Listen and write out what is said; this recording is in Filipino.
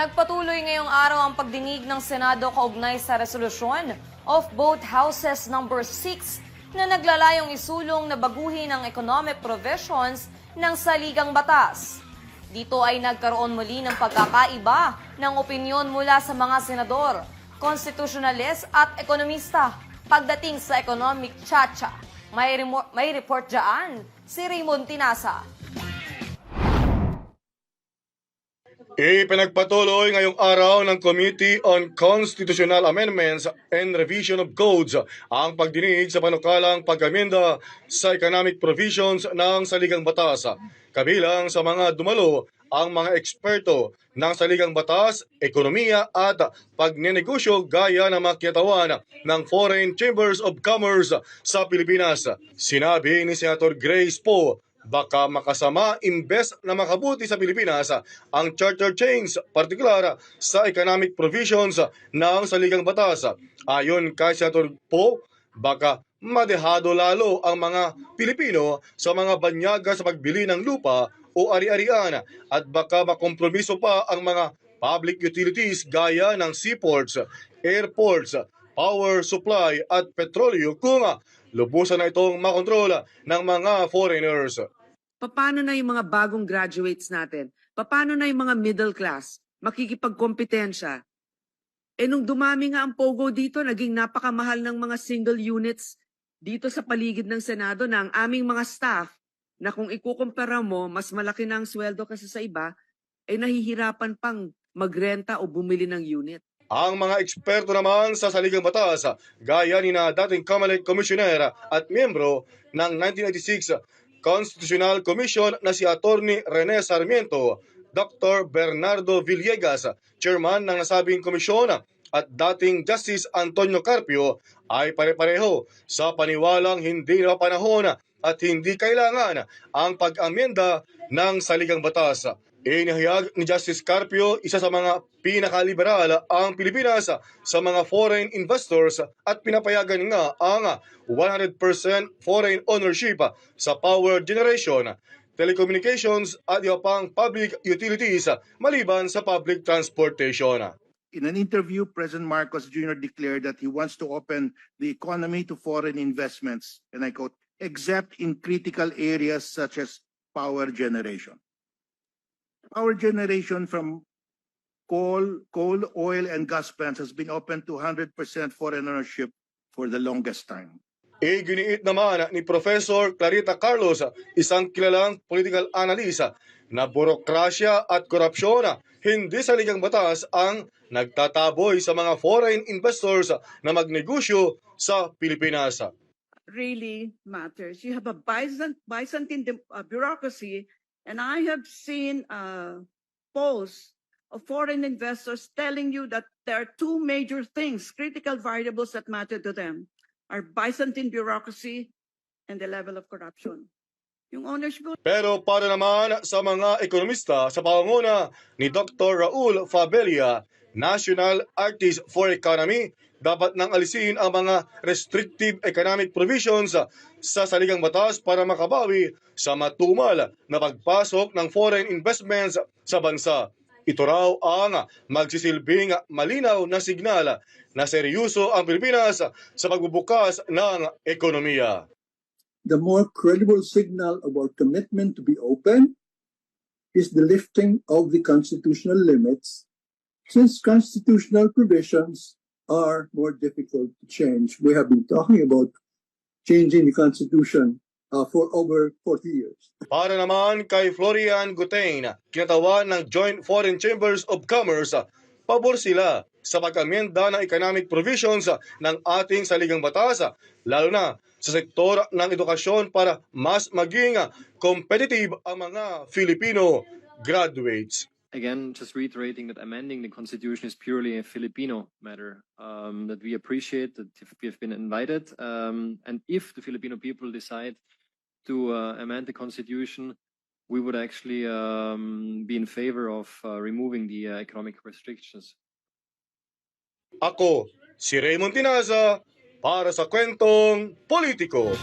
Nagpatuloy ngayong araw ang pagdinig ng Senado kaugnay sa resolusyon of both Houses number 6 na naglalayong isulong na baguhin ang economic provisions ng saligang batas. Dito ay nagkaroon muli ng pagkakaiba ng opinyon mula sa mga senador, konstitusyonalist at ekonomista pagdating sa economic chacha. May, may report dyan si Raymond Tinasa. Ipinagpatuloy ngayong araw ng Committee on Constitutional Amendments and Revision of Codes ang pagdinig sa panukalang pag-amenda sa economic provisions ng saligang batas. Kabilang sa mga dumalo ang mga eksperto ng saligang batas, ekonomiya at pagnenegosyo gaya ng mga ng Foreign Chambers of Commerce sa Pilipinas. Sinabi ni Senator Grace Poe baka makasama imbes na makabuti sa Pilipinas ang charter change, partikular sa economic provisions ng saligang batas. Ayon kay Senator Po, baka madehado lalo ang mga Pilipino sa mga banyaga sa pagbili ng lupa o ari-arian at baka makompromiso pa ang mga public utilities gaya ng seaports, airports, power supply at petrolyo kung lubusan na itong makontrola ng mga foreigners. Paano na yung mga bagong graduates natin? Paano na yung mga middle class? Makikipagkompetensya? Eh nung dumami nga ang POGO dito, naging napakamahal ng mga single units dito sa paligid ng Senado na ang aming mga staff na kung ikukumpara mo, mas malaki na ang sweldo kasi sa iba, ay nahihirapan pang magrenta o bumili ng unit. Ang mga eksperto naman sa saligang batas, gaya ni na dating Comelec Commissioner at miyembro ng 1996 Constitutional Commission na si Attorney Rene Sarmiento, Dr. Bernardo Villegas, chairman ng nasabing komisyon at dating Justice Antonio Carpio ay pare-pareho sa paniwalang hindi na panahon at hindi kailangan ang pag-amyenda ng saligang batas. Inihayag ni Justice Carpio, isa sa mga pinakaliberal ang Pilipinas sa mga foreign investors at pinapayagan nga ang 100% foreign ownership sa power generation, telecommunications at iba pang public utilities maliban sa public transportation. In an interview, President Marcos Jr. declared that he wants to open the economy to foreign investments, and I quote, except in critical areas such as power generation. Power generation from coal, coal, oil, and gas plants has been open to 100% foreign ownership for the longest time. Iginiit naman ni Professor Clarita Carlos, isang kilalang political analyst, na burokrasya at korupsyon hindi sa ligang batas ang nagtataboy sa mga foreign investors na magnegosyo sa Pilipinas. really matters. You have a Byzant, Byzantine dem- uh, bureaucracy, and I have seen uh, polls of foreign investors telling you that there are two major things, critical variables that matter to them, are Byzantine bureaucracy and the level of corruption. Yung ownership Pero para naman sa mga ekonomista sa pangunguna ni Dr. Raul Fabelia, National Artist for Economy, dapat nang alisin ang mga restrictive economic provisions sa saligang batas para makabawi sa matumal na pagpasok ng foreign investments sa bansa. Ito raw ang magsisilbing malinaw na signal na seryoso ang Pilipinas sa pagbubukas ng ekonomiya. the more credible signal of our commitment to be open is the lifting of the constitutional limits, since constitutional provisions are more difficult to change. We have been talking about changing the Constitution uh, for over 40 years. Para naman kay Florian Gutain, kinatawan ng Joint Foreign Chambers of Commerce, pabor sila sa pag-amyenda ng economic provisions ng ating saligang batas, lalo na sa sektor ng edukasyon para mas maging competitive ang mga Filipino graduates. Again, just reiterating that amending the constitution is purely a Filipino matter. Um, that we appreciate that we have been invited, um, and if the Filipino people decide to uh, amend the constitution, we would actually um, be in favor of uh, removing the uh, economic restrictions. Ako, si Raymond Tinaza, para sa kwentong politiko.